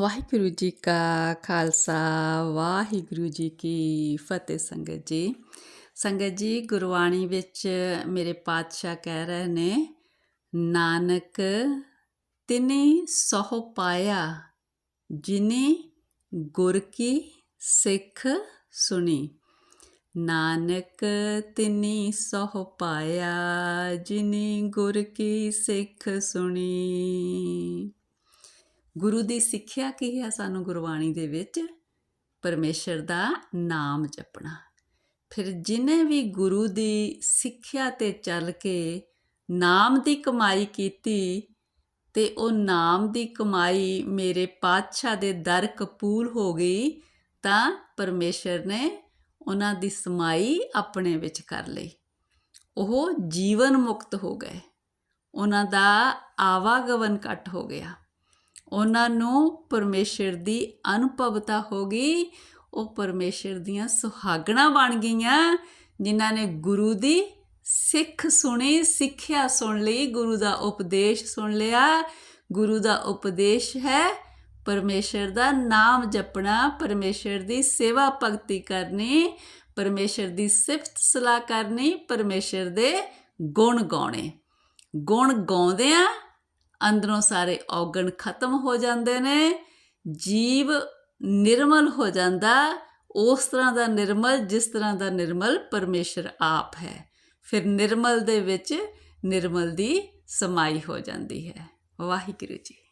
ਵਾਹਿਗੁਰੂ ਜੀ ਕਾ ਖਾਲਸਾ, ਵਾਹਿਗੁਰੂ ਜੀ ਕੀ ਫਤਿਹ ਸੰਗਤ ਜੀ। ਸੰਗਤ ਜੀ, ਗੁਰਬਾਣੀ ਵਿੱਚ ਮੇਰੇ ਪਾਤਸ਼ਾਹ ਕਹਿ ਰਹੇ ਨੇ, ਨਾਨਕ ਤਿਨੇ ਸਹੁ ਪਾਇਆ, ਜਿਨੇ ਗੁਰ ਕੀ ਸਿੱਖ ਸੁਣੀ। ਨਾਨਕ ਤਿਨੀ ਸਹੁ ਪਾਇਆ, ਜਿਨੇ ਗੁਰ ਕੀ ਸਿੱਖ ਸੁਣੀ। ਗੁਰੂ ਦੀ ਸਿੱਖਿਆ ਕੀ ਹੈ ਸਾਨੂੰ ਗੁਰਬਾਣੀ ਦੇ ਵਿੱਚ? ਪਰਮੇਸ਼ਰ ਦਾ ਨਾਮ ਜਪਣਾ। ਫਿਰ ਜਿਨੇ ਵੀ ਗੁਰੂ ਦੀ ਸਿੱਖਿਆ ਤੇ ਚੱਲ ਕੇ ਨਾਮ ਦੀ ਕਮਾਈ ਕੀਤੀ ਤੇ ਉਹ ਨਾਮ ਦੀ ਕਮਾਈ ਮੇਰੇ ਪਾਤਸ਼ਾਹ ਦੇ ਦਰ ਕਪੂਲ ਹੋ ਗਈ, ਤਾਂ ਪਰਮੇਸ਼ਰ ਨੇ ਉਹਨਾਂ ਦੀ ਸਮਾਈ ਆਪਣੇ ਵਿੱਚ ਕਰ ਲਈ। ਉਹ ਜੀਵਨ ਮੁਕਤ ਹੋ ਗਏ। ਉਹਨਾਂ ਦਾ ਆਵਾਗਮਨ ਘਟ ਹੋ ਗਿਆ। ਉਹਨਾਂ ਨੂੰ ਪਰਮੇਸ਼ਰ ਦੀ ਅਨੁਭਵਤਾ ਹੋ ਗਈ। ਉਹ ਪਰਮੇਸ਼ਰ ਦੀਆਂ ਸੁਹਾਗਣਾ ਬਣ ਗਈਆਂ, ਜਿਨ੍ਹਾਂ ਨੇ ਗੁਰੂ ਦੀ ਸਿੱਖ ਸੁਣੀ, ਸਿੱਖਿਆ ਸੁਣ ਲਈ, ਗੁਰੂ ਦਾ ਉਪਦੇਸ਼ ਸੁਣ ਲਿਆ। ਗੁਰੂ ਦਾ ਉਪਦੇਸ਼ ਹੈ ਪਰਮੇਸ਼ਰ ਦਾ ਨਾਮ ਜਪਣਾ, ਪਰਮੇਸ਼ਰ ਦੀ ਸੇਵਾ ਭਗਤੀ ਕਰਨੀ, ਪਰਮੇਸ਼ਰ ਦੀ ਸਿਫਤ ਸਲਾਹ ਕਰਨੀ, ਪਰਮੇਸ਼ਰ ਦੇ ਗੁਣ ਗਾਉਣੇ। ਗੁਣ ਗਾਉਂਦਿਆਂ ਅੰਦਰੋਂ ਸਾਰੇ ਔਗਣ ਖਤਮ ਹੋ ਜਾਂਦੇ ਨੇ, ਜੀਵ ਨਿਰਮਲ ਹੋ ਜਾਂਦਾ, ਉਸ ਤਰ੍ਹਾਂ ਦਾ ਨਿਰਮਲ ਜਿਸ ਤਰ੍ਹਾਂ ਦਾ ਨਿਰਮਲ ਪਰਮੇਸ਼ਰ ਆਪ ਹੈ। ਫਿਰ ਨਿਰਮਲ ਦੇ ਵਿੱਚ ਨਿਰਮਲ ਦੀ ਸਮਾਈ ਹੋ ਜਾਂਦੀ ਹੈ। ਵਾਹਿਗੁਰੂ ਜੀ।